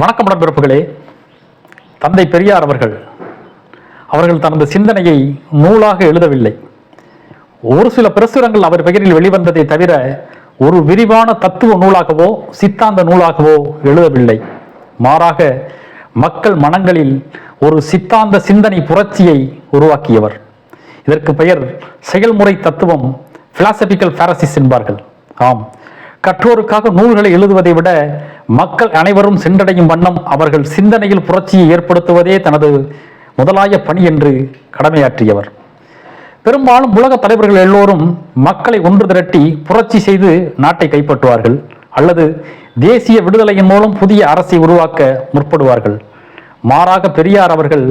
வணக்கம் பிறப்புகளே. தந்தை பெரியார் அவர்கள் அவர்கள் தனது சிந்தனையை நூலாக எழுதவில்லை. ஒரு சில பிரசுரங்கள் அவர் பெயரில் வெளிவந்ததை தவிர ஒரு விரிவான தத்துவ நூலாகவோ சித்தாந்த நூலாகவோ எழுதவில்லை. மாறாக மக்கள் மனங்களில் ஒரு சித்தாந்த சிந்தனை புரட்சியை உருவாக்கியவர். இதற்கு பெயர் செயல்முறை தத்துவம் பிலாசபிக்கல் பாரசிஸ் என்பார்கள். ஆம் கற்றோருக்காக நூல்களை எழுதுவதை விட மக்கள் அனைவரும் சென்றடையும் வண்ணம் அவர்கள் சிந்தனையில் புரட்சியை ஏற்படுத்துவதே தனது முதலாய பணி என்று கடமையாற்றியவர். பெரும்பாலும் உலக தலைவர்கள் எல்லோரும் மக்களை ஒன்று திரட்டி புரட்சி செய்து நாட்டை கைப்பற்றுவார்கள் அல்லது தேசிய விடுதலையின் மூலம் புதிய அரசை உருவாக்க முற்படுவார்கள். மாறாக பெரியார் அவர்கள்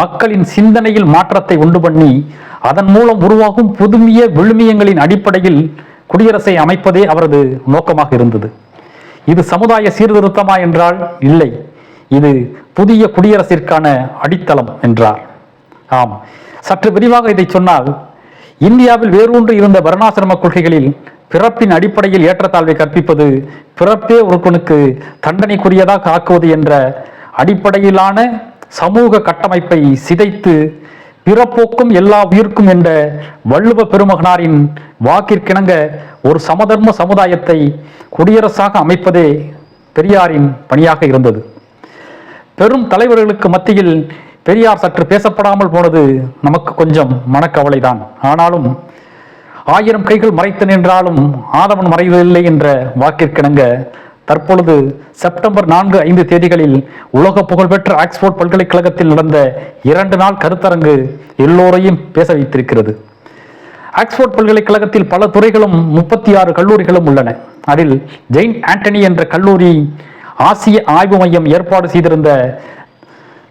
மக்களின் சிந்தனையில் மாற்றத்தை உண்டு பண்ணி அதன் மூலம் உருவாகும் புதுமைய விழுமியங்களின் அடிப்படையில் குடியரசை அமைப்பதே அவரது நோக்கமாக இருந்தது. இது சமுதாய சீர்திருத்தமா என்றால் இல்லை. இது புதிய குடியரசிற்கான அடித்தளம் என்றார். ஆம். சற்று விரிவாக இதை சொன்னால் இந்தியாவில் வேரூன்று இருந்த வர்ணாசிரம கொள்கைகளில் பிறப்பின் அடிப்படையில் ஏற்றத்தாழ்வை கற்பிப்பது பிறப்பே ஒருவனுக்கு தண்டனைக்குரியதாக ஆக்குவது என்ற அடிப்படையிலான சமூக கட்டமைப்பை சிதைத்து பிறப்போக்கும் எல்லா உயிர்க்கும் என்ற வள்ளுவ பெருமகனாரின் வாக்கிற்கிணங்க ஒரு சமதர்ம சமுதாயத்தை குடியரசாக அமைப்பதே பெரியாரின் பணியாக இருந்தது. பெரும் தலைவர்களுக்கு மத்தியில் பெரியார் சற்று பேசப்படாமல் போனது நமக்கு கொஞ்சம் மனக்கவலைதான். ஆனாலும் ஆயிரம் கைகள் மறைத்து நின்றாலும் ஆதவன் மறைவதில்லை என்ற வாக்கிற்கிணங்க தற்பொழுது செப்டம்பர் நான்கு ஐந்து தேதிகளில் உலக புகழ்பெற்ற ஆக்ஸ்போர்ட் பல்கலைக்கழகத்தில் நடந்த இரண்டு நாள் கருத்தரங்கு எல்லோரையும் பேச வைத்திருக்கிறது. ஆக்ஸ்போர்ட் பல்கலைக்கழகத்தில் பல துறைகளும் முப்பத்தி ஆறு கல்லூரிகளும் உள்ளன. அதில் ஜெயின் ஆண்டனி என்ற கல்லூரி ஆசிய ஆய்வு மையம் ஏற்பாடு செய்திருந்த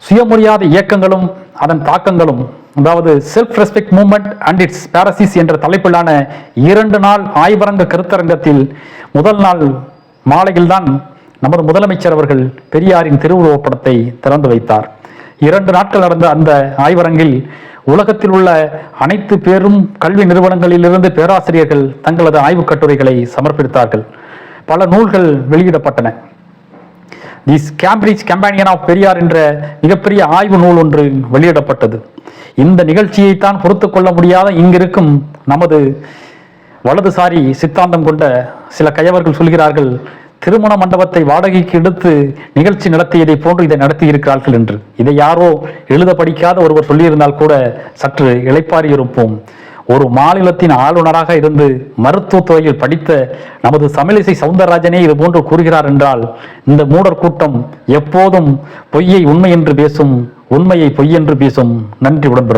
சுயமரியாதை இயக்கங்களும் அதன் தாக்கங்களும் அதாவது self respect movement and its paresis என்ற தலைப்பிலான இரண்டு நாள் ஆய்வரங்க கருத்தரங்கத்தில் முதல் நாள் மாலையில்தான் நமது முதலமைச்சர் அவர்கள் பெரியாரின் திருவுருவப்படத்தை திறந்து வைத்தார். இரண்டு நாட்கள் நடந்த அந்த ஆய்வரங்கில் உலகத்தில் உள்ள அனைத்து பேரும் கல்வி நிறுவனங்களிலிருந்து பேராசிரியர்கள் தங்களது ஆய்வுக் கட்டுரைகளை சமர்ப்பித்தார்கள். பல நூல்கள் வெளியிடப்பட்டன. This Cambridge companion of Periyar என்ற மிகப்பெரிய ஆய்வு நூல் ஒன்று வெளியிடப்பட்டது. இந்த நிகழ்ச்சியைத்தான் பொறுத்து கொள்ள முடியாத இங்கிருக்கும் நமது வலதுசாரி சித்தாந்தம் கொண்ட சில கயவர்கள் சொல்கிறார்கள் திருமண மண்டபத்தை வாடகைக்கு எடுத்து நிகழ்ச்சி நடத்தியதை போன்று இதை நடத்தி இருக்கிறார்கள் என்று. இதை யாரோ எழுத படிக்காத ஒருவர் சொல்லியிருந்தால் கூட சற்று இழைப்பாறி இருப்போம். ஒரு மாநிலத்தின் ஆளுநராக இருந்து மருத்துவத்துறையில் படித்த நமது தமிழிசை சவுந்தரராஜனே இது போன்று கூறுகிறார் என்றால் இந்த மூடர் கூட்டம் எப்போதும் பொய்யை உண்மை என்று பேசும் உண்மையை பொய் என்று பேசும். நன்றி உடன்பிறப்பு.